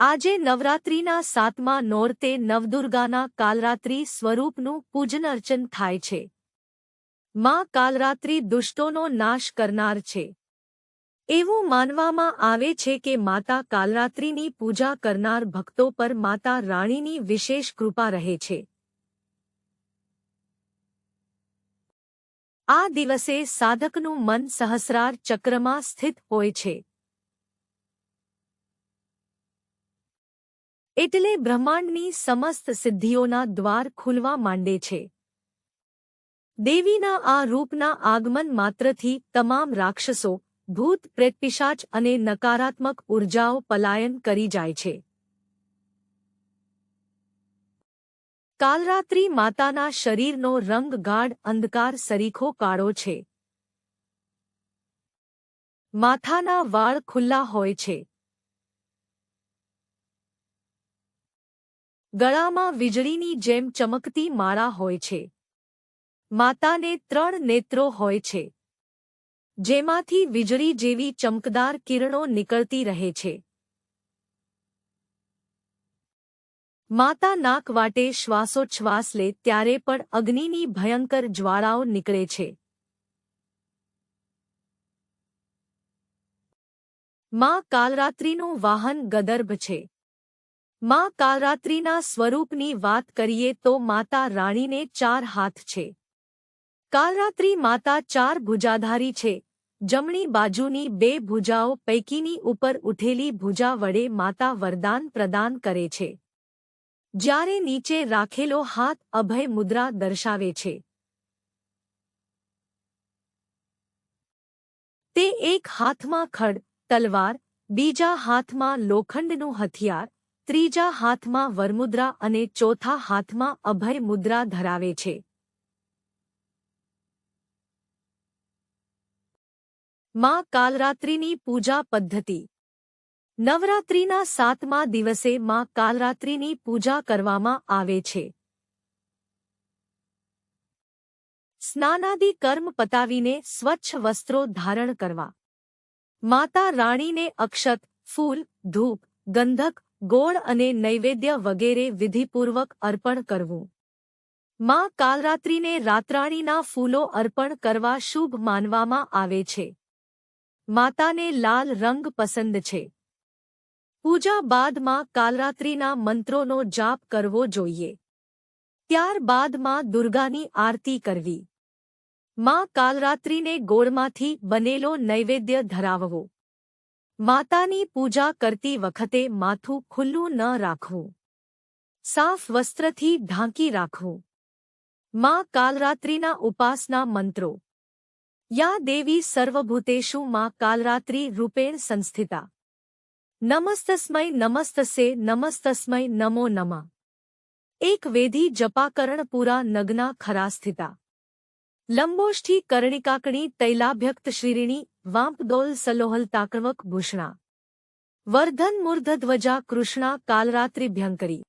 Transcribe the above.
આજે નવરાત્રિના સાતમા નોરતે નવદુર્ગાના કાલરાત્રિ સ્વરૂપનું પૂજન અર્ચન થાય છે. માં કાલરાત્રિ દુષ્ટોનો નાશ કરનાર છે. એવું માનવામાં આવે છે કે માતા કાલરાત્રિની પૂજા કરનાર ભક્તો પર માતા રાણીની વિશેષ કૃપા રહે છે. આ દિવસે સાધકનું મન સહસ્રાર ચક્રમાં સ્થિત હોય છે. એટલે બ્રહ્માંડની સમસ્ત સિદ્ધિઓના દ્વાર ખુલવા માંડે છે. દેવીના આ રૂપના આગમન માત્રથી તમામ રાક્ષસો, ભૂત, પ્રેતપિશાચ અને નકારાત્મક ઉર્જાઓ પલાયન કરી જાય છે. કાલરાત્રિ માતાના શરીરનો રંગ ગાઢ, અંધકાર સરીખો કાળો છે. માથાના વાળ ખુલ્લા હોય છે. ગળામાં વીજળીની જેમ ચમકતી માળા હોય છે. માતાને ત્રણ નેત્રો હોય છે. જેમાંથી વીજળી જેવી ચમકદાર કિરણો નીકળતી રહે છે. માતા નાક વાટે શ્વાસોચ્છ્વાસ લે ત્યારે પણ અગ્નિની ભયંકર જ્વાળાઓ નીકળે છે. માં કાલરાત્રિનું વાહન ગદર્ભ છે. માં કાલરાત્રિના સ્વરૂપની વાત કરીએ તો માતા રાણીને ચાર હાથ છે. કાલરાત્રિ માતા ચાર ભુજાધારી છે. જમણી બાજુની બે ભુજાઓ પૈકીની ઉપર ઉઠેલી ભુજા વડે માતા વરદાન પ્રદાન કરે છે. જ્યારે નીચે રાખેલો હાથ અભય મુદ્રા દર્શાવે છે. તે એક હાથમાં ખડ, તલવાર, બીજા હાથમાં લોખંડનું હથિયાર ત્રીજા હાથમાં વરમુદ્રા અને ચોથા હાથમાં અભય મુદ્રા ધરાવે છે. માં કાલરાત્રિની પૂજા પદ્ધતિ. નવરાત્રિના સાતમા દિવસે માં કાલરાત્રિની પૂજા કરવામાં આવે છે. સ્નાનાદિ કર્મ પતાવીને સ્વચ્છ વસ્ત્રો ધારણ કરવા. માતા રાણીને અક્ષત, ફૂલ, ધૂપ, ગંધક ગોળ અને નૈવેદ્ય વગેરે વિધિપૂર્વક અર્પણ કરવું. માં કાલરાત્રિને રાત્રાણીના ફૂલો અર્પણ કરવા શુભ માનવામાં આવે છે. માતાને લાલ રંગ પસંદ છે. પૂજા બાદમાં કાલરાત્રિના મંત્રોનો જાપ કરવો જોઈએ. ત્યારબાદમાં દુર્ગાની આરતી કરવી. માં કાલરાત્રિને ગોળમાંથી બનેલો નૈવેદ્ય ધરાવવો. માતાની પૂજા કરતી વખતે માથું ખુલ્લું ન રાખવું સાફ વસ્ત્રથી ઢાંકી રાખવું માં કાલરાત્રિના ઉપાસના મંત્રો યા દેવી સર્વભૂતેષુ માં કાલરાત્રિ રૂપેણ સંસ્થિતા નમસ્તસ્મય નમસ્તસે નમસ્તસ્મય નમો નમઃ એક વેધી જપાકરણ પૂરા નગ્ના ખરા સ્થિતા લંબોષ્ઠી કર્ણિકાકણી તૈલાભ્યક્ત શ્રીરિણી વાંપદોલ સલોહલ તાકણવક ભૂષણા. વર્ધન મૂર્ધધ્વજા કૃષ્ણા કાલરાત્રિભ્યંકરી.